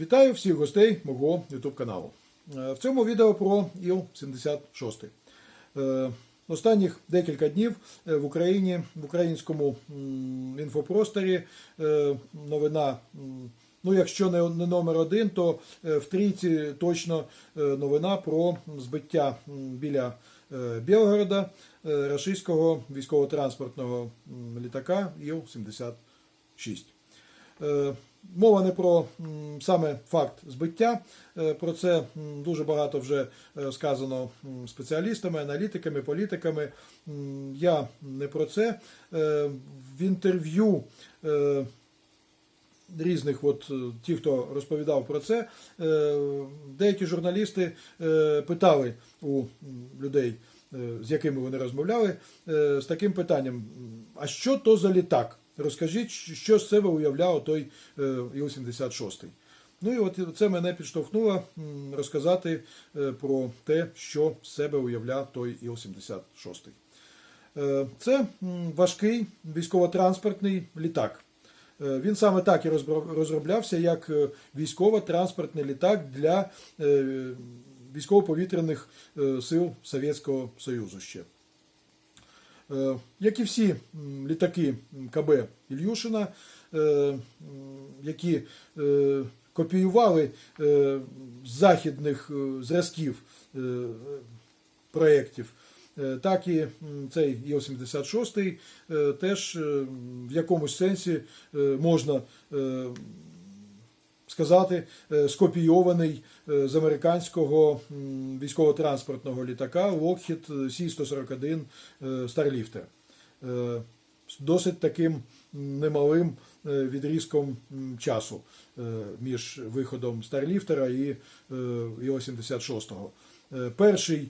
Вітаю всіх гостей мого YouTube каналу. Е, В цьому відео про Іл-76. Е, Останніх декілька днів е, в Україні, в українському інфопросторі новина, ну якщо не номер один, то в трійці точно новина про збиття біля Білгорода рашистського військово-транспортного літака Іл-76. Е, Мова не про саме факт збиття. Е, Про це дуже багато вже е, сказано спеціалістами, аналітиками, політиками. Я не про це. В інтерв'ю різних, от ті, хто розповідав про це, деякі журналісти питали у людей, з якими вони розмовляли, з таким питанням: а що то за літак? Розкажіть, що з себе уявляв той е, Іл-76. Ну і от це мене підштовхнуло розказати е, про те, що з себе уявляв той Іл-76. Е, Це важкий військово-транспортний літак. Він саме так і розроблявся як військово-транспортний літак для військово-повітряних сил Совєтського Союзу ще. Е, Як і всі літаки КБ Ільюшина, е, які е, копіювали з західних зразків проєктів, так і цей Іл-76 е, теж в якомусь сенсі можна сказати, е, скопійований е, з американського військово-транспортного літака C-141 е, Starlifter. Е, З досить таким немалим е, відрізком часу між виходом Старліфтера і Іл-76. Е, Перший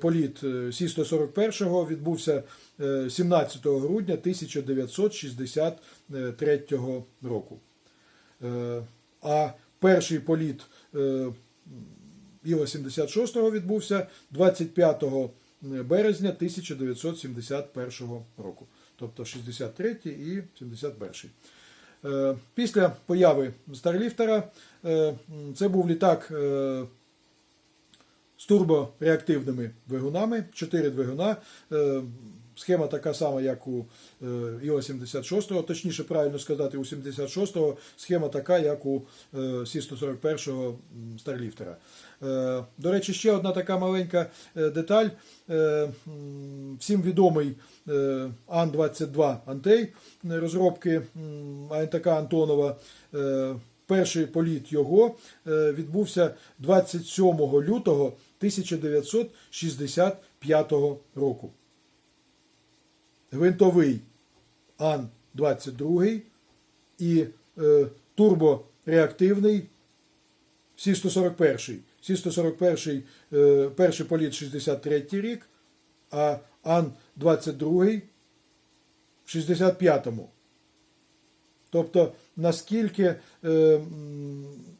політ е, Сі-141 відбувся е, 17 грудня 1963 року. Е, А перший політ е, Іла-76 відбувся 25 березня 1971 року. Тобто 63 і 71. Е, Після появи Старліфтера е, це був літак е, з турбореактивними двигунами, 4 двигуна. Схема така сама, як у е, Іла-76, точніше, правильно сказати, у 76-го схема така, як у е, Сі-141 Старліфтера. Е, До речі, ще одна така маленька деталь. Всім відомий е, Ан-22 Антей розробки АНТК Антонова. Перший політ його відбувся 27 лютого 1965 року. Гвинтовий Ан-22 і е, турбореактивний Сі-141. Сі-141 е, перший політ 63 рік, а Ан-22 в 65-му. Тобто, наскільки е,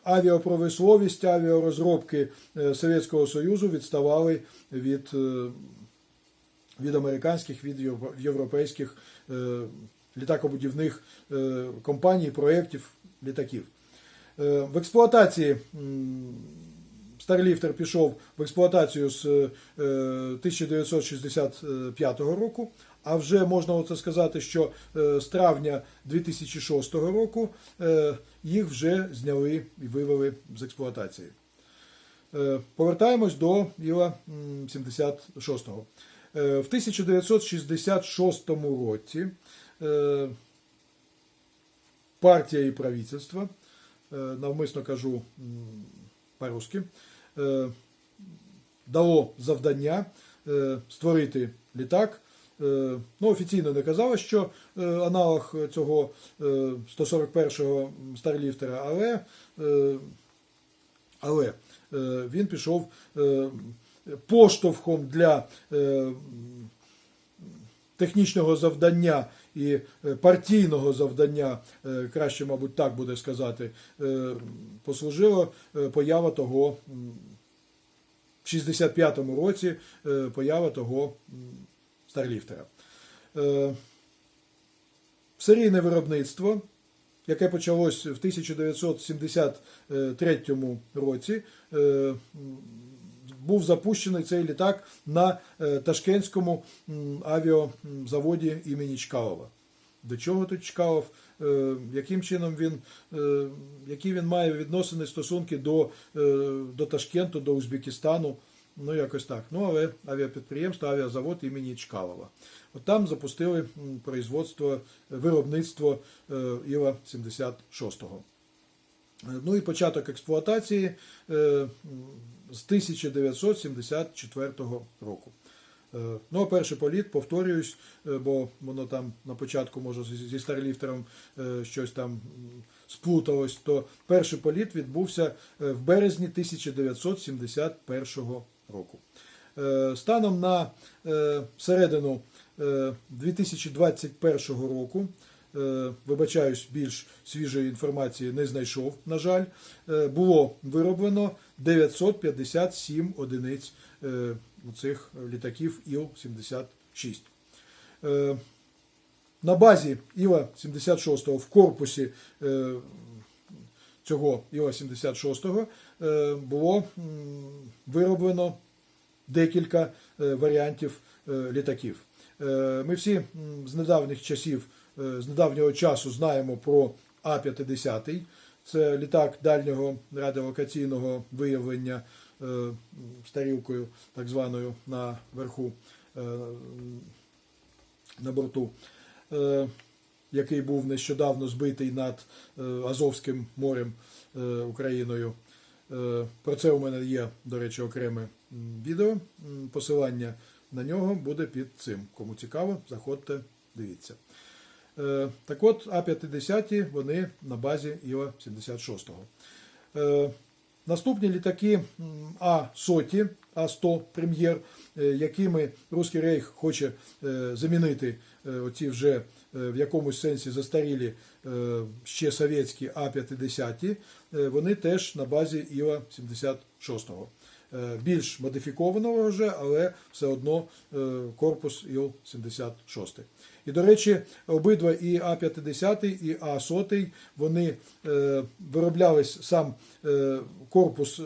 авіапромисловість, авіарозробки е, Совєтського Союзу відставали від, е, від американських, від європейських е, літакобудівних е, компаній, проєктів, літаків. Е, В експлуатації Старліфтер пішов в експлуатацію з е, 1965 року, а вже можна оце сказати, що з травня 2006 року їх вже зняли і вивели з експлуатації. Повертаємось до Іла 76-го. Е, В 1966 році е, партія і правительство, е, навмисно кажу по-русски, дало завдання створити літак. Ну, офіційно не казали, що аналог цього е, 141-го Старліфтера, але, але він пішов поштовхом для е, технічного завдання і е, партійного завдання, е, краще, мабуть, так буде сказати, послужило е, поява того в 65-му році поява того Старліфтера. Серійне виробництво яке почалось в 1973 році, був запущений цей літак на е, Ташкентському авіазаводі імені Чкалова. До чого тут Чкалов? Е, Яким чином він, е, які він має відносини, стосунки до, до Ташкенту, до Узбекистану? Ну, якось так. Ну, але авіапідприємство, авіазавод імені Чкалова. От там запустили производство, виробництво е, Іла-76. Е, Ну і початок експлуатації з 1974 року. Е, Ну, а перший політ, повторююсь, е, бо воно там на початку, може, зі- старліфтером е, щось там сплуталось, то перший політ відбувся в березні 1971 року. Станом на середину е, 2021 року, вибачаюсь, більш свіжої інформації не знайшов, на жаль, е, було вироблено 957 одиниць е, цих літаків Іл-76. Е, На базі Іла-76 в корпусі е, цього Іла-76 е, було вироблено декілька е, варіантів е, літаків. Е, Ми всі з недавніх часів, е, з недавнього часу знаємо про А-50. Це літак дальнього радіолокаційного виявлення е, м, з тарілкою, так званою на верху е, на борту, е, який був нещодавно збитий над е, Азовським морем е, Україною. Е, Про це у мене є, до речі, окреме відео. Посилання на нього буде під цим. Кому цікаво, заходьте, дивіться. Е, Так от, А-50 вони на базі Іла-76. Е, Наступні літаки А-100, А-100 прем'єр, е, якими Руський Рейх хоче замінити оці вже в якомусь сенсі застарілі ще совєтські А-50, е, вони теж на базі Іла-76. Е, Більш модифікованого вже, але все одно е, корпус Іл-76. І, до речі, обидва і А-50, і А-100, вони е, вироблялись сам корпус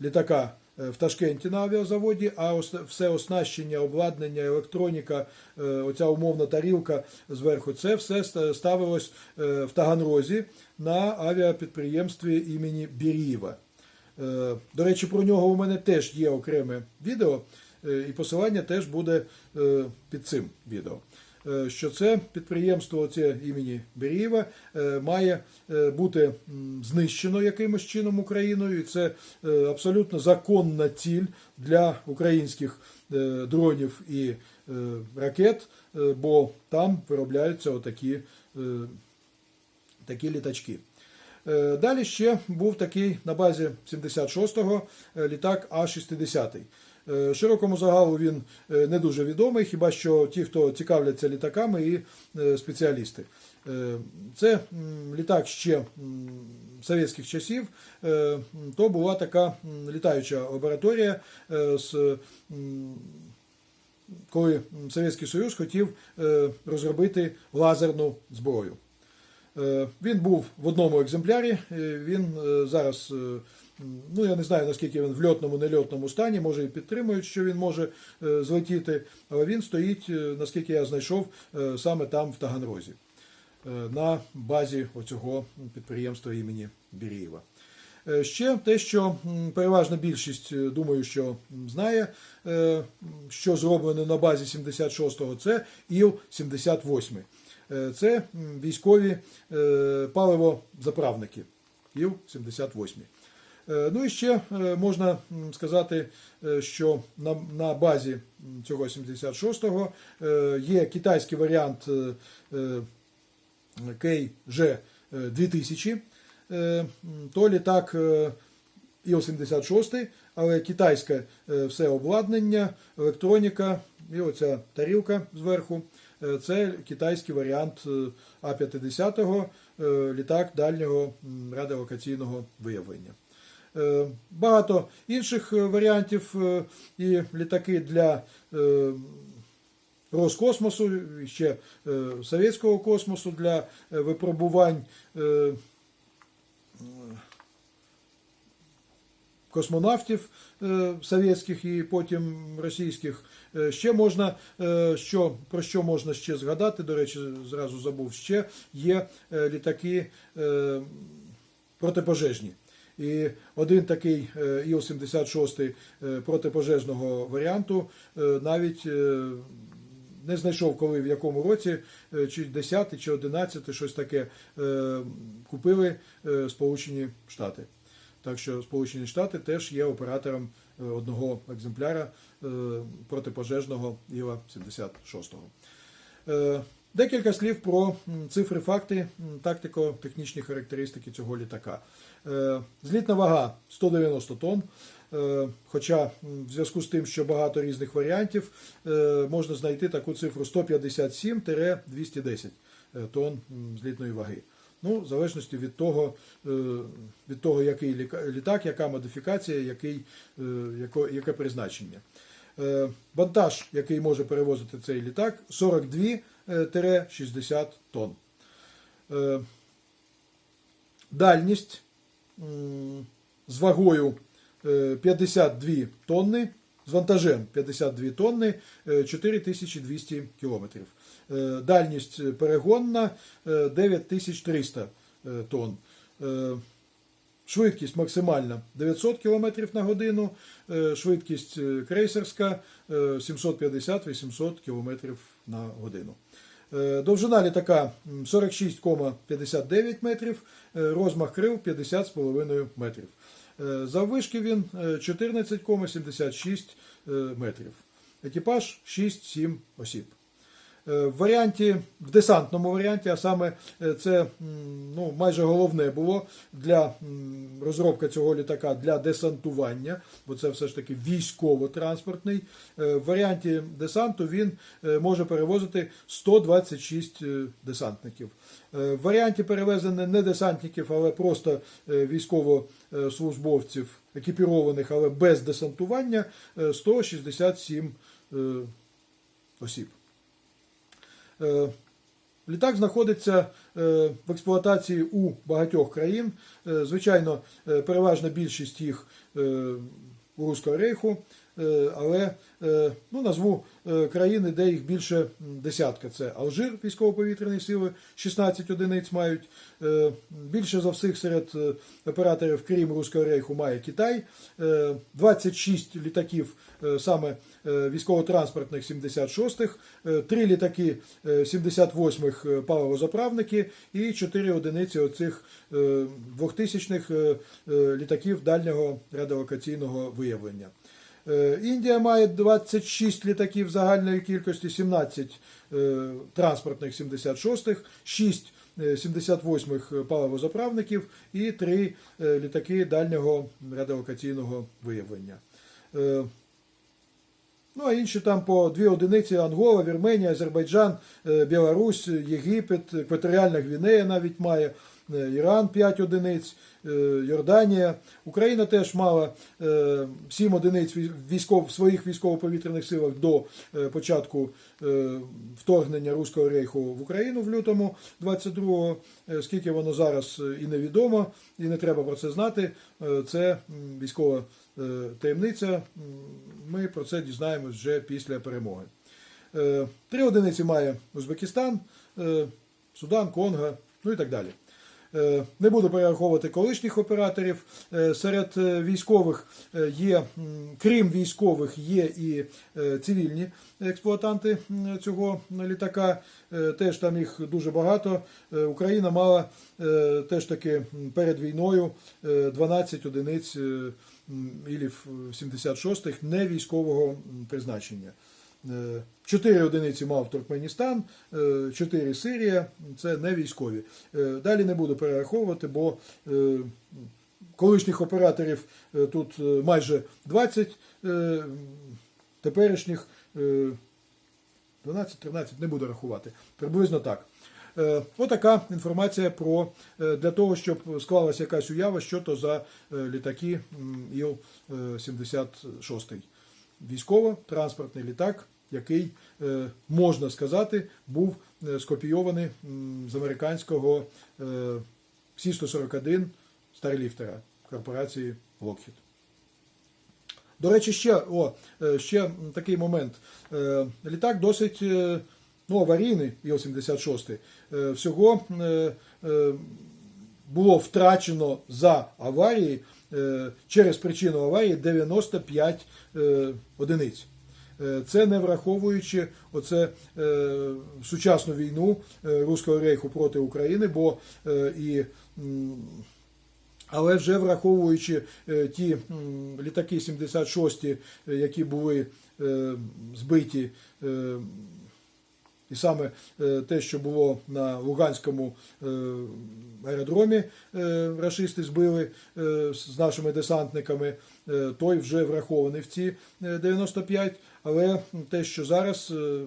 літака в Ташкенті на авіазаводі, а все оснащення, обладнання, електроніка, оця умовна тарілка зверху, це все ставилось в Таганрозі на авіапідприємстві імені Бірієва. Е, До речі, про нього у мене теж є окреме відео, е, і посилання теж буде е, під цим відео. Що це підприємство оце імені Берієва має бути знищено якимось чином Україною, і це абсолютно законна ціль для українських дронів і ракет, бо там виробляються отакі такі літачки. Е, Далі ще був такий на базі 76-го е, літак А-60. Е, Широкому загалу він не дуже відомий, хіба що ті, хто цікавляться літаками і спеціалісти. Це літак ще совєтських часів. То була така літаюча лабораторія коли Совєтський Союз хотів розробити лазерну зброю. Е, Він був в одному екземплярі. е, Він е, зараз, ну я не знаю наскільки він в льотному, нельотному стані, може і підтримують, що він може злетіти, але він стоїть, наскільки я знайшов, саме там в Таганрозі, на базі оцього підприємства імені Бірієва. Ще те, що переважна більшість, думаю, що знає, що зроблено на базі 76-го, це ІЛ-78. Е, Це військові е, паливозаправники ІЛ-78. Е, Ну і ще е, можна сказати, е, що на, на базі цього 76-го е, є китайський варіант е, е, KG-2000, е, то літак е, Іл-76, але китайське е, все обладнання, електроніка і оця тарілка зверху. Е, Це китайський варіант е, А-50, е, літак дальнього радіолокаційного виявлення. Багато інших варіантів і літаки для Роскосмосу, ще совєтського космосу для випробувань космонавтів е, совєтських і потім російських. Е, Ще можна, е, що, про що можна ще згадати, до речі, зразу забув, ще є літаки протипожежні. І один такий е, Іл-76 е, протипожежного варіанту навіть не знайшов, коли в якому році, чи 10 чи 11, щось таке, купили Сполучені Штати. Так що Сполучені Штати теж є оператором е, одного екземпляра е, протипожежного Іла-76. Е, Декілька слів про цифри, факти, тактико-технічні характеристики цього літака. Злітна вага 190 тонн. Хоча в зв'язку з тим, що багато різних варіантів, можна знайти таку цифру 157-210 е, тонн злітної ваги. Ну, в залежності від того, е, від того, який літак, яка модифікація, який, е, яке призначення. Е, Вантаж, який може перевозити цей літак, 42-60 тонн. Дальність з вагою е, 52 тонни, з вантажем 52 тонни, е, 4200 кілометрів. Е, Дальність перегонна е, 9300 е, тонн. Е, Швидкість максимальна 900 км на годину, е, швидкість е, крейсерська е, 750-800 км на годину. Е, Довжина літака 46,59 метрів, е, розмах крил 50,5 метрів. Е, Заввишки він е, 14,76 е, метрів. Екіпаж 6-7 осіб. Е, В варіанті, в десантному варіанті, а саме е, це ну, майже головне було для м, розробка цього літака для десантування, бо це все ж таки військово-транспортний. Е, В варіанті десанту він може перевозити 126 е, десантників. В варіанті перевезення не десантників, але просто військовослужбовців, екіпірованих, але без десантування, е, 167 е, осіб. Е, Літак знаходиться е, в експлуатації у багатьох країн. Е, Звичайно, переважна більшість їх у Руського рейху, але е, ну, назву е, країни, де їх більше десятка. Це Алжир, військово-повітряні сили, 16 одиниць мають. Е, Більше за всіх серед е, операторів, крім Руського рейху, має Китай. Е, 26 літаків е, саме е, військово-транспортних 76-х, 3 літаки е, 78-х е, паливозаправники і 4 одиниці оцих 2000-х е, е, літаків дальнього радіолокаційного виявлення. Е, Індія має 26 літаків загальної кількості, 17 е, транспортних 76-х, 6 е, 78-х паливозаправників і 3 е, літаки дальнього радіолокаційного виявлення. Ну, а інші там по дві одиниці Ангола, Вірменія, Азербайджан, Білорусь, Єгипет, Екваторіальна Гвінея навіть має, Іран 5 одиниць, е, Йорданія. Україна теж мала 7 одиниць військов, в своїх військово-повітряних силах до е, початку е, вторгнення Руського рейху в Україну в лютому 22-го. Е, Скільки воно зараз е, і невідомо, і не треба про це знати. Е, Це військова е, таємниця. Ми про це дізнаємось вже після перемоги. Е, Три одиниці має Узбекистан, е, Судан, Конго, ну і так далі. Е, Не буду перераховувати колишніх операторів. Е, Серед е, військових є, крім військових, є і цивільні експлуатанти цього літака. Теж там їх дуже багато. Україна мала теж таки перед війною е, 12 одиниць ілів 76-х не військового призначення. Е, Чотири одиниці мав Туркменістан, е, чотири Сирія, це не військові. Е, Далі не буду перераховувати, бо е, колишніх операторів е, тут е, майже 20, е, теперішніх е, 12-13 не буду рахувати. Приблизно так. Е, Отака інформація про е, для того, щоб склалася якась уява, що то за е, літаки м, Іл-76. Військово-транспортний літак який, е, можна сказати, був е, скопійований з американського е, Сі-141 Старліфтера корпорації Lockheed. До речі, ще, о, ще такий момент. Літак досить ну, аварійний, Іл-76. Е, Всього було втрачено за аварії через причину аварії 95 е, одиниць. Е, Це не враховуючи оце е, сучасну війну е, Руського рейху проти України, бо і але вже враховуючи ті літаки 76, е, які були збиті, і саме те, що було на Луганському аеродромі, рашисти збили з нашими десантниками, той вже врахований в ці е, 95, але те, що зараз е,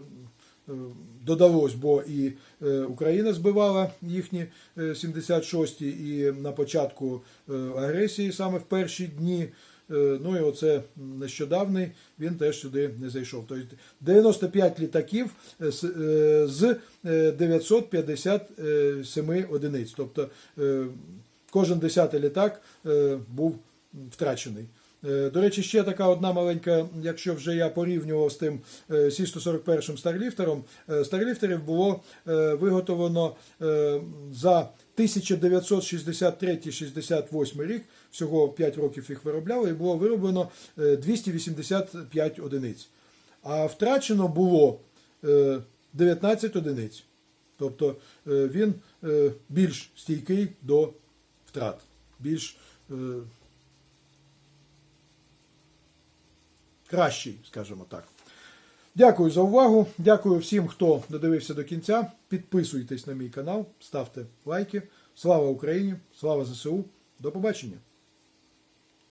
е, додалось, бо і е, Україна збивала їхні е, 76-ті і на початку агресії, саме в перші дні. Ну і оце нещодавний, він теж сюди не зайшов. Тобто 95 літаків з- е, з е, 957 одиниць. Тобто кожен десятий літак був втрачений. Е, До речі, ще така одна маленька, якщо вже я порівнював з тим е, Сі-141 Старліфтером, е, Старліфтерів було виготовлено за 1963-68 рік, всього 5 років їх виробляли, і було вироблено е, 285 одиниць. А втрачено було е, 19 одиниць. Тобто він більш стійкий до втрат, більш кращий, скажімо так. Дякую за увагу. Дякую всім, хто додивився до кінця. Підписуйтесь на мій канал, ставте лайки. Слава Україні! Слава ЗСУ! До побачення!